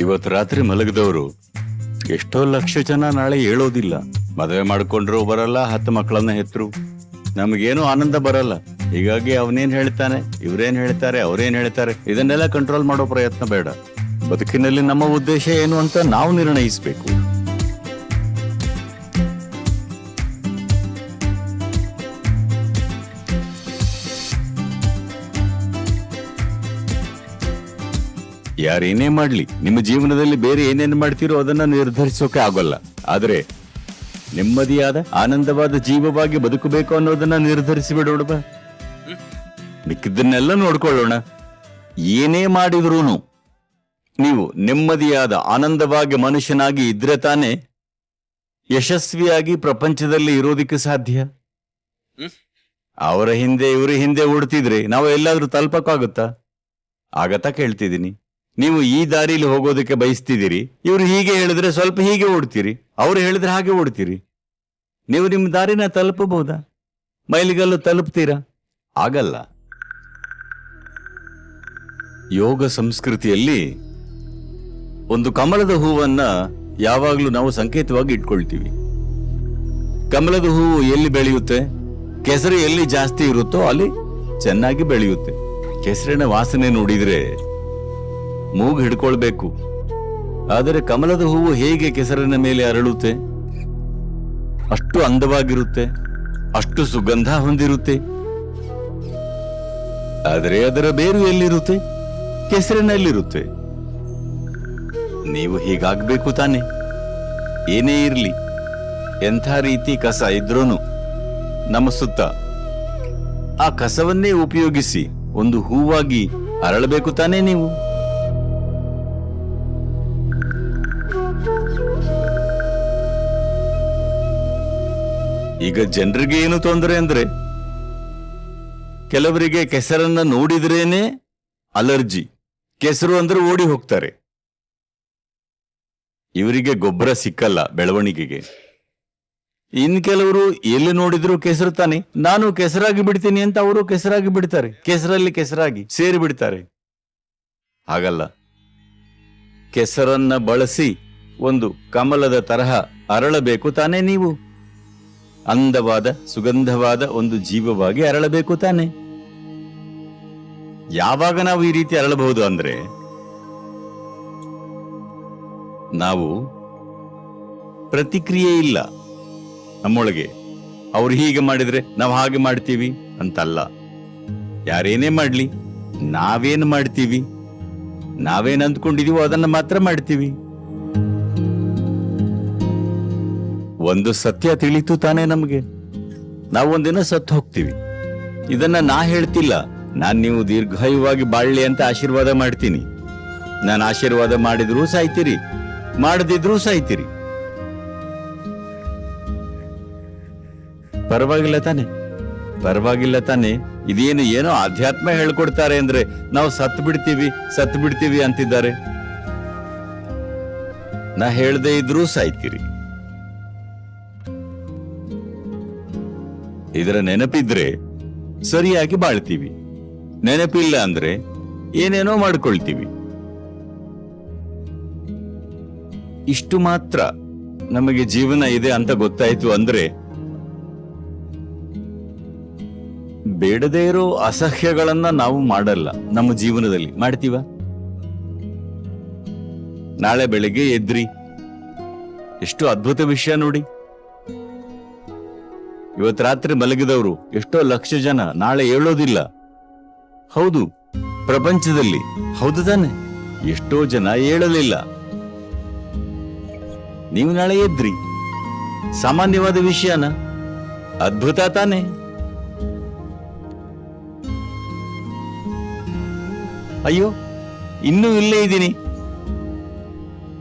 ಇವತ್ತು ರಾತ್ರಿ ಮಲಗಿದವರು ಎಷ್ಟೋ ಲಕ್ಷ ಜನ ನಾಳೆ ಹೇಳೋದಿಲ್ಲ. ಮದುವೆ ಮಾಡ್ಕೊಂಡ್ರು ಬರಲ್ಲ ಹತ್ತು ಮಕ್ಕಳನ್ನ ಹೆತ್ರು. ನಮಗೇನು ಆನಂದ ಬರಲ್ಲ. ಹೀಗಾಗಿ ಅವನೇನ್ ಹೇಳ್ತಾನೆ, ಇವ್ರೇನ್ ಹೇಳ್ತಾರೆ, ಅವ್ರೇನ್ ಹೇಳ್ತಾರೆ, ಇದನ್ನೆಲ್ಲ ಕಂಟ್ರೋಲ್ ಮಾಡೋ ಪ್ರಯತ್ನ ಬೇಡ. ಬದುಕಿನಲ್ಲಿ ನಮ್ಮ ಉದ್ದೇಶ ಏನು ಅಂತ ನಾವು ನಿರ್ಣಯಿಸಬೇಕು. ಯಾರೇನೇ ಮಾಡ್ಲಿ, ನಿಮ್ಮ ಜೀವನದಲ್ಲಿ ಬೇರೆ ಏನೇನು ಮಾಡ್ತೀರೋ ಅದನ್ನ ನಿರ್ಧರಿಸೋಕೆ ಆಗೋಲ್ಲ. ಆದ್ರೆ ನೆಮ್ಮದಿಯಾದ, ಆನಂದವಾದ ಜೀವವಾಗಿ ಬದುಕಬೇಕು ಅನ್ನೋದನ್ನ ನಿರ್ಧರಿಸಿ ಬಿಡೋಣ ಮಿಕ್ಕಿದ್ದನ್ನೆಲ್ಲ ನೋಡ್ಕೊಳ್ಳೋಣ. ಏನೇ ಮಾಡಿದ್ರೂನು, ನೀವು ನೆಮ್ಮದಿಯಾದ, ಆನಂದವಾಗಿ ಮನುಷ್ಯನಾಗಿ ಇದ್ರೆ ತಾನೇ ಯಶಸ್ವಿಯಾಗಿ ಪ್ರಪಂಚದಲ್ಲಿ ಇರೋದಿಕ್ಕೆ ಸಾಧ್ಯ. ಅವರ ಹಿಂದೆ, ಇವರ ಹಿಂದೆ ಓಡ್ತಿದ್ರೆ ನಾವು ಎಲ್ಲಾದ್ರೂ ತಲುಪಕ್ಕಾಗುತ್ತಾ? ಆಗತ್ತಾ ಕೇಳ್ತಿದ್ದೀನಿ. ನೀವು ಈ ದಾರಿಲಿ ಹೋಗೋದಕ್ಕೆ ಬಯಸ್ತಿದ್ದೀರಿ. ಇವರು ಹೀಗೆ ಹೇಳಿದ್ರೆ ಸ್ವಲ್ಪ ಹೀಗೆ ಓಡ್ತೀರಿ. ಅವ್ರು ಹೇಳಿದ್ರೆ ಹಾಗೆ ಓಡ್ತೀರಿ. ನೀವು ನಿಮ್ಮ ದಾರಿನ ತಲುಪಬಹುದಾ? ಮೈಲಿಗಲ್ಲು ತಲುಪ್ತೀರಾ? ಆಗಲ್ಲ. ಯೋಗ ಸಂಸ್ಕೃತಿಯಲ್ಲಿ ಒಂದು ಕಮಲದ ಹೂವನ್ನ ಯಾವಾಗಲೂ ನಾವು ಸಂಕೇತವಾಗಿ ಇಟ್ಕೊಳ್ತೀವಿ. ಕಮಲದ ಹೂವು ಎಲ್ಲಿ ಬೆಳೆಯುತ್ತೆ? ಕೆಸರು ಎಲ್ಲಿ ಜಾಸ್ತಿ ಇರುತ್ತೋ ಅಲ್ಲಿ ಚೆನ್ನಾಗಿ ಬೆಳೆಯುತ್ತೆ. ಕೆಸರಿನ ವಾಸನೆ ನೋಡಿದ್ರೆ ಮೂಗು ಹಿಡ್ಕೊಳ್ಬೇಕು. ಆದರೆ ಕಮಲದ ಹೂವು ಹೇಗೆ ಕೆಸರಿನ ಮೇಲೆ ಅರಳುತ್ತೆ? ಅಷ್ಟು ಅಂದವಾಗಿರುತ್ತೆ, ಅಷ್ಟು ಸುಗಂಧ ಹೊಂದಿರುತ್ತೆ. ಆದರೆ ಅದರ ಬೇರು ಎಲ್ಲಿರುತ್ತೆ? ಕೆಸರಿನಲ್ಲಿರುತ್ತೆ. ನೀವು ಹೀಗಾಗಬೇಕು ತಾನೆ. ಏನೇ ಇರಲಿ, ಎಂಥ ರೀತಿ ಕಸ ಇದ್ರೂನು ನಮ್ಮ ಸುತ್ತ. ಆ ಕಸವನ್ನೇ ಉಪಯೋಗಿಸಿ ಒಂದು ಹೂವಾಗಿ ಅರಳಬೇಕು ತಾನೇ ನೀವು. ಈಗ ಜನರಿಗೆ ಏನು ತೊಂದರೆ ಅಂದ್ರೆ, ಕೆಲವರಿಗೆ ಕೆಸರನ್ನ ನೋಡಿದ್ರೇನೆ ಅಲರ್ಜಿ. ಕೆಸರು ಅಂದ್ರೆ ಓಡಿ ಹೋಗ್ತಾರೆ. ಇವರಿಗೆ ಗೊಬ್ಬರ ಸಿಕ್ಕಲ್ಲ ಬೆಳವಣಿಗೆಗೆ. ಇನ್ ಕೆಲವರು ಎಲ್ಲಿ ನೋಡಿದ್ರು ಕೆಸರು ತಾನೆ. ನಾನು ಕೆಸರಾಗಿ ಬಿಡ್ತೀನಿ ಅಂತ ಅವರು ಕೆಸರಾಗಿ ಬಿಡ್ತಾರೆ. ಕೆಸರಲ್ಲಿ ಕೆಸರಾಗಿ ಸೇರಿ ಬಿಡ್ತಾರೆ. ಹಾಗಲ್ಲ. ಕೆಸರನ್ನ ಬಳಸಿ ಒಂದು ಕಮಲದ ತರಹ ಅರಳಬೇಕು ತಾನೇ ನೀವು. ಅಂದವಾದ, ಸುಗಂಧವಾದ ಒಂದು ಜೀವವಾಗಿ ಅರಳಬೇಕು ತಾನೆ. ಯಾವಾಗ ನಾವು ಈ ರೀತಿ ಅರಳಬಹುದು ಅಂದ್ರೆ, ನಾವು ಪ್ರತಿಕ್ರಿಯೆ ಇಲ್ಲ. ನಮ್ಮೊಳಗೆ, ಅವ್ರು ಹೀಗೆ ಮಾಡಿದ್ರೆ ನಾವು ಹಾಗೆ ಮಾಡ್ತೀವಿ ಅಂತಲ್ಲ. ಯಾರೇನೇ ಮಾಡ್ಲಿ, ನಾವೇನು ಮಾಡ್ತೀವಿ, ನಾವೇನು ಅಂದ್ಕೊಂಡಿದೀವೋ ಅದನ್ನ ಮಾತ್ರ ಮಾಡ್ತೀವಿ. ಒಂದು ಸತ್ಯ ತಿಳಿತು ತಾನೇ ನಮಗೆ. ನಾವು ಒಂದಿನ ಸತ್ತು ಹೋಗ್ತೀವಿ. ಇದನ್ನ ನಾ ಹೇಳ್ತಿಲ್ಲ. ನಾನ್ ನೀವು ದೀರ್ಘಾಯುವಾಗಿ ಬಾಳ್ಲಿ ಅಂತ ಆಶೀರ್ವಾದ ಮಾಡ್ತೀನಿ. ನಾನು ಆಶೀರ್ವಾದ ಮಾಡಿದ್ರೂ ಸಾಯ್ತೀರಿ. ಮಾಡದಿದ್ರೂ ಸಾಯ್ತೀರಿ. ಪರವಾಗಿಲ್ಲ ತಾನೆ. ಪರವಾಗಿಲ್ಲ ತಾನೆ. ಇದೇನು ಏನೋ ಆಧ್ಯಾತ್ಮ ಹೇಳ್ಕೊಡ್ತಾರೆ ಅಂದ್ರೆ ನಾವು ಸತ್ ಬಿಡ್ತೀವಿ ಸತ್ ಬಿಡ್ತೀವಿ ಅಂತಿದ್ದಾರೆ. ನಾ ಹೇಳ್ದೇ ಇದ್ರೂ ಸಾಯ್ತೀರಿ. ಇದರ ನೆನಪಿದ್ರೆ ಸರಿಯಾಗಿ ಬಾಳ್ತೀವಿ. ನೆನಪಿಲ್ಲ ಅಂದ್ರೆ ಏನೇನೋ ಮಾಡ್ಕೊಳ್ತೀವಿ. ಇಷ್ಟು ಮಾತ್ರ ನಮಗೆ ಜೀವನ ಇದೆ ಅಂತ ಗೊತ್ತಾಯ್ತು ಅಂದ್ರೆ ಬೇಡದೇ ಇರೋ ಅಸಹ್ಯಗಳನ್ನ ನಾವು ಮಾಡಲ್ಲ ನಮ್ಮ ಜೀವನದಲ್ಲಿ. ಮಾಡ್ತೀವ? ನಾಳೆ ಬೆಳಿಗ್ಗೆ ಎದ್ರಿ. ಎಷ್ಟು ಅದ್ಭುತ ವಿಷಯ ನೋಡಿ. ಇವತ್ ರಾತ್ರಿ ಮಲಗಿದವರು ಎಷ್ಟೋ ಲಕ್ಷ ಜನ ನಾಳೆ ಹೇಳೋದಿಲ್ಲ ಹೌದು, ಪ್ರಪಂಚದಲ್ಲಿ. ಹೌದು ತಾನೆ. ಎಷ್ಟೋ ಜನ ಹೇಳಲಿಲ್ಲ ನೀವು ನಾಳೆ ಎದ್ರಿ. ಸಾಮಾನ್ಯವಾದ ವಿಷಯನ? ಅದ್ಭುತ ತಾನೆ. ಅಯ್ಯೋ, ಇನ್ನೂ ಇಲ್ಲೇ ಇದ್ದೀನಿ.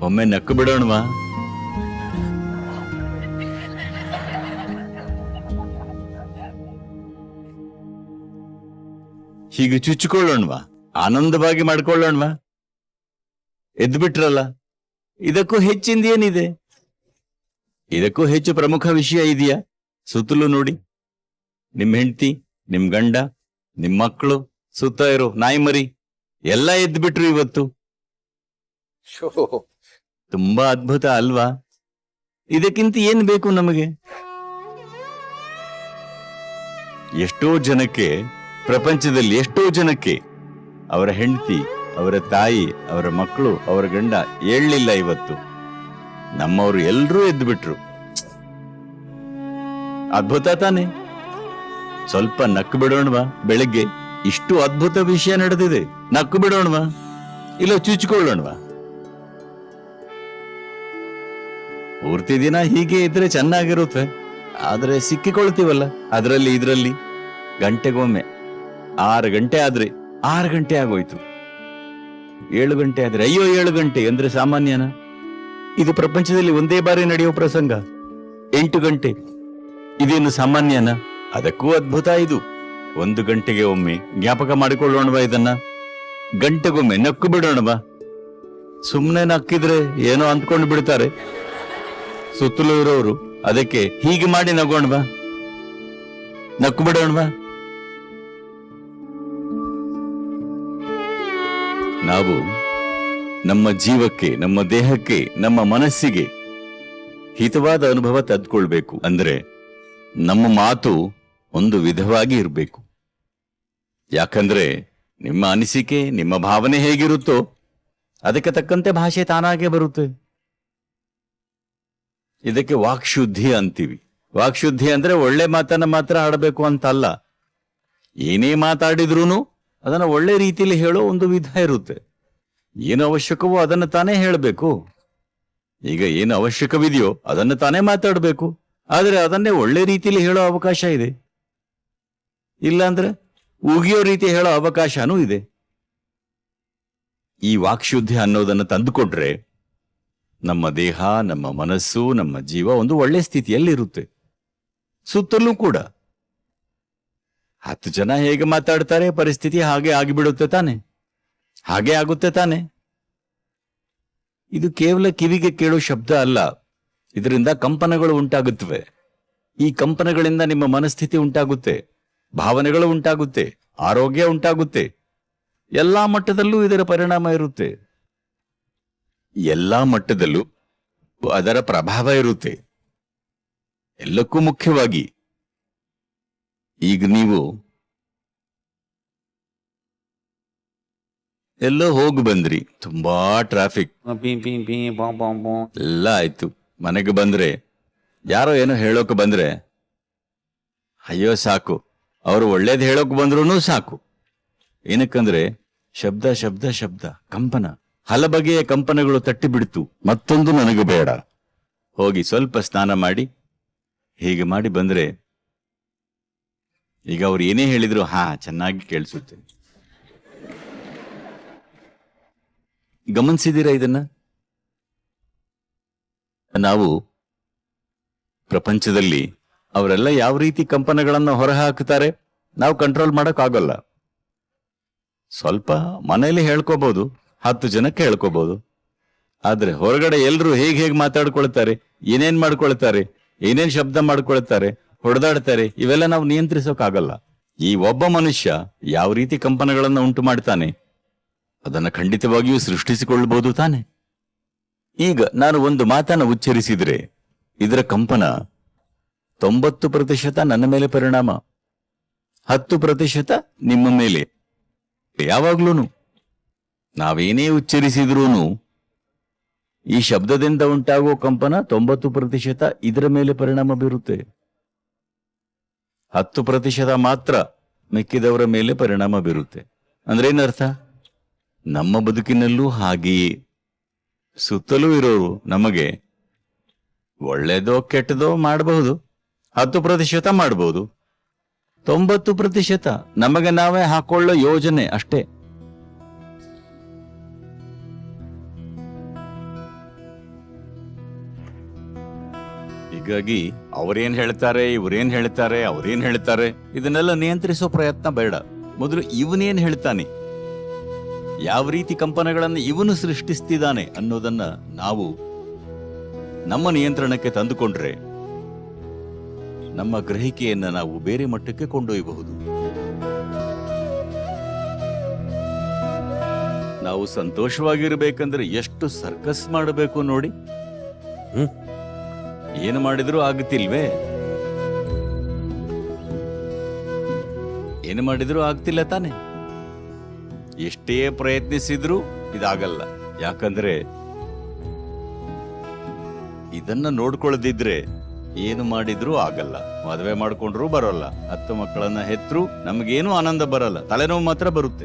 ಒಮ್ಮೆ ನಕ್ಕು ಬಿಡೋಣವಾ? ಹೀಗೆ ಚುಚ್ಚಿಕೊಳ್ಳೋಣವಾ ಆನಂದವಾಗಿ ಮಾಡ್ಕೊಳ್ಳೋಣವಾ ಎದ್ದು ಬಿಟ್ರಲ್ಲ. ಇದಕ್ಕೂ ಹೆಚ್ಚಿಂದ ಏನಿದೆ? ಇದಕ್ಕೂ ಹೆಚ್ಚು ಪ್ರಮುಖ ವಿಷಯ ಇದೆಯಾ? ಸುತ್ತಲೂ ನೋಡಿ. ನಿಮ್ ಹೆಂಡತಿ ನಿಮ್ ಗಂಡ ನಿಮ್ ಮಕ್ಕಳು ಸುತ್ತ ಇರೋ ನಾಯಿ ಮರಿ ಎಲ್ಲ ಎದ್ದು ಬಿಟ್ರು ಇವತ್ತು. ತುಂಬಾ ಅದ್ಭುತ ಅಲ್ವಾ? ಇದಕ್ಕಿಂತ ಏನ್ ಬೇಕು ನಮಗೆ? ಎಷ್ಟೋ ಜನಕ್ಕೆ ಪ್ರಪಂಚದಲ್ಲಿ ಎಷ್ಟೋ ಜನಕ್ಕೆ ಅವರ ಹೆಂಡತಿ, ಅವರ ತಾಯಿ, ಅವರ ಮಕ್ಕಳು, ಅವರ ಗಂಡ ಹೇಳಲಿಲ್ಲ ಇವತ್ತು. ನಮ್ಮವರು ಎಲ್ಲರೂ ಎದ್ದು ಬಿಟ್ರು ಅದ್ಭುತ ತಾನೆ? ಸ್ವಲ್ಪ ನಕ್ಕು ಬಿಡೋಣವಾ ಬೆಳಗ್ಗೆ. ಇಷ್ಟು ಅದ್ಭುತ ವಿಷಯ ನಡೆದಿದೆ. ನಕ್ಕು ಬಿಡೋಣವಾ ಇಲ್ಲ ಚುಚ್ಚಿಕೊಳ್ಳೋಣವಾ ಪೂರ್ತಿ ದಿನ ಹೀಗೆ ಇದ್ರೆ ಚೆನ್ನಾಗಿರುತ್ತೆ. ಆದ್ರೆ ಸಿಕ್ಕಿಕೊಳ್ತೀವಲ್ಲ? ಅದರಲ್ಲಿ, ಇದರಲ್ಲಿ. ಗಂಟೆಗೊಮ್ಮೆ. ಆರು ಗಂಟೆ ಆದ್ರೆ. ಆರು ಗಂಟೆ ಆಗೋಯ್ತು. ಏಳು ಗಂಟೆ ಆದ್ರೆ. ಅಯ್ಯೋ, ಏಳು ಗಂಟೆ ಅಂದ್ರೆ ಸಾಮಾನ್ಯನ? ಇದು ಪ್ರಪಂಚದಲ್ಲಿ ಒಂದೇ ಬಾರಿ ನಡೆಯುವ ಪ್ರಸಂಗ. ಎಂಟು ಗಂಟೆ. ಇದೇನು ಸಾಮಾನ್ಯನ? ಅದಕ್ಕೂ ಅದ್ಭುತ ಇದು. ಒಂದು ಗಂಟೆಗೆ ಒಮ್ಮೆ ಜ್ಞಾಪಕ ಮಾಡಿಕೊಳ್ಳೋಣವಾ ಇದನ್ನ? ಗಂಟೆಗೊಮ್ಮೆ ನಕ್ಕು ಬಿಡೋಣವಾ? ಸುಮ್ಮನೆ ನಕ್ಕಿದ್ರೆ ಏನೋ ಅಂದ್ಕೊಂಡು ಬಿಡ್ತಾರೆ. ಸುತ್ತಲೂ ಇರೋರು ಅದಕ್ಕೆ ಹೀಗೆ ಮಾಡಿ ನಗೋಣವಾ? ನಕ್ಕು ಬಿಡೋಣವಾ? ನಾವು ನಮ್ಮ ಜೀವಕ್ಕೆ, ನಮ್ಮ ದೇಹಕ್ಕೆ, ನಮ್ಮ ಮನಸ್ಸಿಗೆ ಹಿತವಾದ ಅನುಭವ ತದ್ಕೊಳ್ಬೇಕು ಅಂದ್ರೆ ನಮ್ಮ ಮಾತು ಒಂದು ವಿಧವಾಗಿ ಇರಬೇಕು. ಯಾಕಂದ್ರೆ ನಿಮ್ಮ ಅನಿಸಿಕೆ, ನಿಮ್ಮ ಭಾವನೆ ಹೇಗಿರುತ್ತೋ ಅದಕ್ಕೆ ತಕ್ಕಂತೆ ಭಾಷೆ ತಾನಾಗೆ ಬರುತ್ತೆ. ಇದಕ್ಕೆ ವಾಕ್ಶುದ್ಧಿ ಅಂತೀವಿ. ವಾಕ್ಶುದ್ಧಿ ಅಂದ್ರೆ ಒಳ್ಳೆ ಮಾತನ್ನ ಮಾತ್ರ ಆಡಬೇಕು ಅಂತ ಅಲ್ಲ ಏನೇ ಮಾತಾಡಿದ್ರೂನು ಅದನ್ನ ಒಳ್ಳೆ ರೀತಿಯಲ್ಲಿ ಹೇಳೋ ಒಂದು ವಿಧ ಇರುತ್ತೆ. ಏನು ಅವಶ್ಯಕವೋ ಅದನ್ನ ತಾನೇ ಹೇಳಬೇಕು. ಈಗ ಏನು ಅವಶ್ಯಕವಿದೆಯೋ ಅದನ್ನ ತಾನೇ ಮಾತಾಡಬೇಕು. ಆದರೆ ಅದನ್ನೇ ಒಳ್ಳೆ ರೀತಿಯಲ್ಲಿ ಹೇಳೋ ಅವಕಾಶ ಇದೆ. ಇಲ್ಲಾಂದ್ರೆ ಉಗಿಯೋ ರೀತಿ ಹೇಳೋ ಅವಕಾಶನೂ ಇದೆ. ಈ ವಾಕ್ಶುದ್ಧಿ ಅನ್ನೋದನ್ನ ತಂದುಕೊಟ್ರೆ ನಮ್ಮ ದೇಹ, ನಮ್ಮ ಮನಸ್ಸು, ನಮ್ಮ ಜೀವ ಒಂದು ಒಳ್ಳೆ ಸ್ಥಿತಿಯಲ್ಲಿರುತ್ತೆ. ಸುತ್ತಲೂ ಕೂಡ. ಹತ್ತು ಜನ ಹೇಗೆ ಮಾತಾಡ್ತಾರೆ, ಪರಿಸ್ಥಿತಿ ಹಾಗೆ ಆಗಿಬಿಡುತ್ತೆ ತಾನೆ. ಹಾಗೆ ಆಗುತ್ತೆ ತಾನೆ. ಇದು ಕೇವಲ ಕಿವಿಗೆ ಕೇಳೋ ಶಬ್ದ ಅಲ್ಲ. ಇದರಿಂದ ಕಂಪನಗಳು ಉಂಟಾಗುತ್ತವೆ. ಈ ಕಂಪನಗಳಿಂದ ನಿಮ್ಮ ಮನಸ್ಥಿತಿ ಉಂಟಾಗುತ್ತೆ. ಭಾವನೆಗಳು ಉಂಟಾಗುತ್ತೆ. ಆರೋಗ್ಯ ಉಂಟಾಗುತ್ತೆ. ಎಲ್ಲಾ ಮಟ್ಟದಲ್ಲೂ ಇದರ ಪರಿಣಾಮ ಇರುತ್ತೆ. ಎಲ್ಲಾ ಮಟ್ಟದಲ್ಲೂ ಅದರ ಪ್ರಭಾವ ಇರುತ್ತೆ. ಎಲ್ಲಕ್ಕೂ ಮುಖ್ಯವಾಗಿ ಈಗ ನೀವು ಎಲ್ಲೋ ಹೋಗಿ ಬಂದ್ರಿ. ತುಂಬಾ ಟ್ರಾಫಿಕ್ ಎಲ್ಲ ಆಯ್ತು. ಮನೆಗೆ ಬಂದ್ರೆ ಯಾರೋ ಏನೋ ಹೇಳೋಕೆ ಬಂದ್ರೆ ಅಯ್ಯೋ ಸಾಕು. ಅವರು ಒಳ್ಳೇದು ಹೇಳೋಕೆ ಬಂದ್ರೂ ಸಾಕು. ಏನಕ್ಕಂದ್ರೆ ಶಬ್ದ ಶಬ್ದ ಶಬ್ದ ಕಂಪನ. ಹಲ ಬಗೆಯ ಕಂಪನಗಳು ತಟ್ಟಿ ಬಿಡ್ತು ಮತ್ತೊಂದು ನನಗೆ ಬೇಡ. ಹೋಗಿ ಸ್ವಲ್ಪ ಸ್ನಾನ ಮಾಡಿ ಹೀಗೆ ಮಾಡಿ ಬಂದ್ರೆ ಈಗ ಅವ್ರು ಏನೇ ಹೇಳಿದ್ರು, ಹಾ, ಚೆನ್ನಾಗಿ ಕೇಳಿಸುತ್ತೆ. ಗಮನಿಸಿದೀರಾ ಇದನ್ನ? ನಾವು ಪ್ರಪಂಚದಲ್ಲಿ ಅವರೆಲ್ಲ ಯಾವ ರೀತಿ ಕಂಪನಗಳನ್ನು ಹೊರಹಾಕುತ್ತಾರೆ, ನಾವು ಕಂಟ್ರೋಲ್ ಮಾಡೋಕ್ಕಾಗಲ್ಲ. ಸ್ವಲ್ಪ ಮನೆಯಲ್ಲಿ ಹೇಳ್ಕೋಬಹುದು ಹತ್ತು ಜನಕ್ಕೆ ಹೇಳ್ಕೋಬಹುದು ಆದ್ರೆ ಹೊರಗಡೆ ಎಲ್ಲರೂ ಹೇಗೆ ಹೇಗೆ ಮಾತಾಡ್ಕೊಳ್ತಾರೆ, ಏನೇನ್ ಮಾಡ್ಕೊಳ್ತಾರೆ, ಏನೇನ್ ಶಬ್ದ ಮಾಡ್ಕೊಳ್ತಾರೆ ಹೊಡೆದಾಡ್ತಾರೆ, ಇವೆಲ್ಲ ನಾವು ನಿಯಂತ್ರಿಸೋಕ್ಕಾಗಲ್ಲ ಈ ಒಬ್ಬ ಮನುಷ್ಯ ಯಾವ ರೀತಿ ಕಂಪನಗಳನ್ನು ಉಂಟು ಮಾಡ್ತಾನೆ, ಅದನ್ನ ಖಂಡಿತವಾಗಿಯೂ ಸೃಷ್ಟಿಸಿಕೊಳ್ಳಬಹುದು ತಾನೆ. ಈಗ ನಾನು ಒಂದು ಮಾತನ್ನ ಉಚ್ಚರಿಸಿದ್ರೆ, ಇದರ ಕಂಪನ ತೊಂಬತ್ತು ಪ್ರತಿಶತ ನನ್ನ ಮೇಲೆ ಪರಿಣಾಮ, ಹತ್ತು ಪ್ರತಿಶತ ನಿಮ್ಮ ಮೇಲೆ. ಯಾವಾಗ್ಲೂ ನಾವೇನೇ ಉಚ್ಚರಿಸಿದ್ರೂ ಈ ಶಬ್ದದಿಂದ ಉಂಟಾಗುವ ಕಂಪನ ತೊಂಬತ್ತು ಪ್ರತಿಶತ ಇದರ ಮೇಲೆ ಪರಿಣಾಮ ಬೀರುತ್ತೆ. ಹತ್ತು ಪ್ರತಿಶತ ಮಾತ್ರ ಮಿಕ್ಕಿದವರ ಮೇಲೆ ಪರಿಣಾಮ ಬೀರುತ್ತೆ. ಅಂದ್ರೆ ಏನರ್ಥ? ನಮ್ಮ ಬದುಕಿನಲ್ಲೂ ಹಾಗೆಯೇ. ಸುತ್ತಲೂ ಇರೋರು ನಮಗೆ ಒಳ್ಳೇದೋ ಕೆಟ್ಟದೋ ಮಾಡಬಹುದು, ಹತ್ತು ಪ್ರತಿಶತ ಮಾಡಬಹುದು. ತೊಂಬತ್ತು ಪ್ರತಿಶತ ನಮಗೆ ನಾವೇ ಹಾಕೊಳ್ಳೋ ಯೋಜನೆ ಅಷ್ಟೇ. ಹೀಗಾಗಿ ಅವರೇನ್ ಹೇಳ್ತಾರೆ, ಇವರೇನ್ ಹೇಳ್ತಾರೆ, ಅವ್ರೇನ್ ಹೇಳ್ತಾರೆ, ಇದನ್ನೆಲ್ಲ ನಿಯಂತ್ರಿಸೋ ಪ್ರಯತ್ನ ಬೇಡ. ಮೊದಲು ಇವನೇನ್ ಹೇಳ್ತಾನೆ? ಯಾವ ರೀತಿ ಕಂಪನಗಳನ್ನು ಇವನು ಸೃಷ್ಟಿಸ್ತಿದ್ದಾನೆ ಅನ್ನೋದನ್ನ ನಾವು ನಮ್ಮ ನಿಯಂತ್ರಣಕ್ಕೆ ತಂದುಕೊಂಡ್ರೆ ನಮ್ಮ ಗ್ರಹಿಕೆಯನ್ನು ನಾವು ಬೇರೆ ಮಟ್ಟಕ್ಕೆ ಕೊಂಡೊಯ್ಯಬಹುದು. ನಾವು ಸಂತೋಷವಾಗಿರ್ಬೇಕಂದ್ರೆ ಎಷ್ಟು ಸರ್ಕಸ್ ಮಾಡಬೇಕು ನೋಡಿ. ಏನು ಮಾಡಿದ್ರೂ ಆಗುತ್ತಿಲ್ವೇ ಏನು ಮಾಡಿದ್ರು ಆಗ್ತಿಲ್ಲ ತಾನೆ. ಎಷ್ಟೇ ಪ್ರಯತ್ನಿಸಿದ್ರೂ ಇದಾಗಲ್ಲ. ಯಾಕಂದ್ರೆ ಇದನ್ನ ನೋಡ್ಕೊಳ್ಳದಿದ್ರೆ ಏನು ಮಾಡಿದ್ರೂ ಆಗಲ್ಲ. ಮದುವೆ ಮಾಡ್ಕೊಂಡ್ರೂ ಬರೋಲ್ಲ. ಹತ್ತು ಮಕ್ಕಳನ್ನ ಹೆತ್ರು ನಮಗೇನು ಆನಂದ ಬರಲ್ಲ. ತಲೆನೋವು ಮಾತ್ರ ಬರುತ್ತೆ.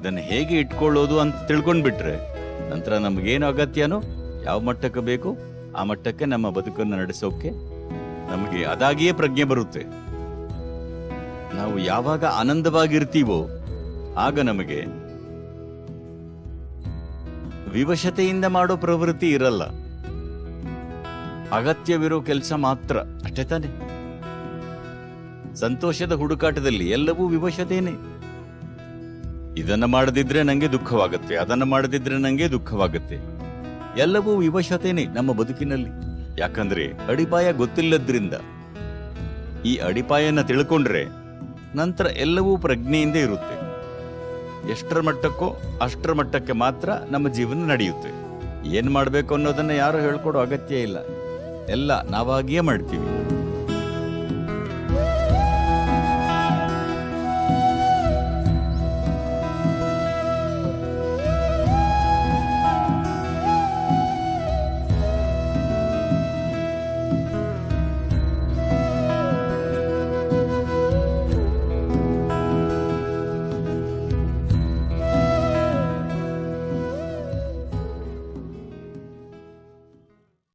ಇದನ್ನ ಹೇಗೆ ಇಟ್ಕೊಳ್ಳೋದು ಅಂತ ತಿಳ್ಕೊಂಡ್ಬಿಟ್ರೆ ನಂತರ ನಮಗೇನು ಅಗತ್ಯನೋ, ಯಾವ ಮಟ್ಟಕ್ಕೆ ಬೇಕು ಆ ಮಟ್ಟಕ್ಕೆ ನಮ್ಮ ಬದುಕನ್ನು ನಡೆಸೋಕೆ ನಮಗೆ ಅದಾಗಿಯೇ ಪ್ರಜ್ಞೆ ಬರುತ್ತೆ. ನಾವು ಯಾವಾಗ ಆನಂದವಾಗಿರ್ತೀವೋ ಆಗ ನಮಗೆ ವಿವಶತೆಯಿಂದ ಮಾಡೋ ಪ್ರವೃತ್ತಿ ಇರಲ್ಲ. ಅಗತ್ಯವಿರೋ ಕೆಲಸ ಮಾತ್ರ. ಅಷ್ಟೇ ತಾನೆ. ಸಂತೋಷದ ಹುಡುಕಾಟದಲ್ಲಿ ಎಲ್ಲವೂ ವಿವಶತೇನೆ. ಇದನ್ನ ಮಾಡದಿದ್ರೆ ನಂಗೆ ದುಃಖವಾಗುತ್ತೆ ಅದನ್ನ ಮಾಡದಿದ್ರೆ ನಂಗೆ ದುಃಖವಾಗುತ್ತೆ. ಎಲ್ಲವೂ ವಿವಶತೇನೆ ನಮ್ಮ ಬದುಕಿನಲ್ಲಿ. ಯಾಕಂದ್ರೆ ಅಡಿಪಾಯ ಗೊತ್ತಿಲ್ಲದ್ರಿಂದ. ಈ ಅಡಿಪಾಯನ ತಿಳ್ಕೊಂಡ್ರೆ ನಂತರ ಎಲ್ಲವೂ ಪ್ರಜ್ಞೆಯಿಂದ ಇರುತ್ತೆ. ಎಷ್ಟರ ಮಟ್ಟಕ್ಕೋ ಅಷ್ಟರ ಮಟ್ಟಕ್ಕೆ ಮಾತ್ರ ನಮ್ಮ ಜೀವನ ನಡೆಯುತ್ತೆ. ಏನ್ ಮಾಡಬೇಕು ಅನ್ನೋದನ್ನ ಯಾರು ಹೇಳ್ಕೊಡೋ ಅಗತ್ಯ ಇಲ್ಲ. ಎಲ್ಲ ನಾವಾಗಿಯೇ ಮಾಡ್ತೀವಿ.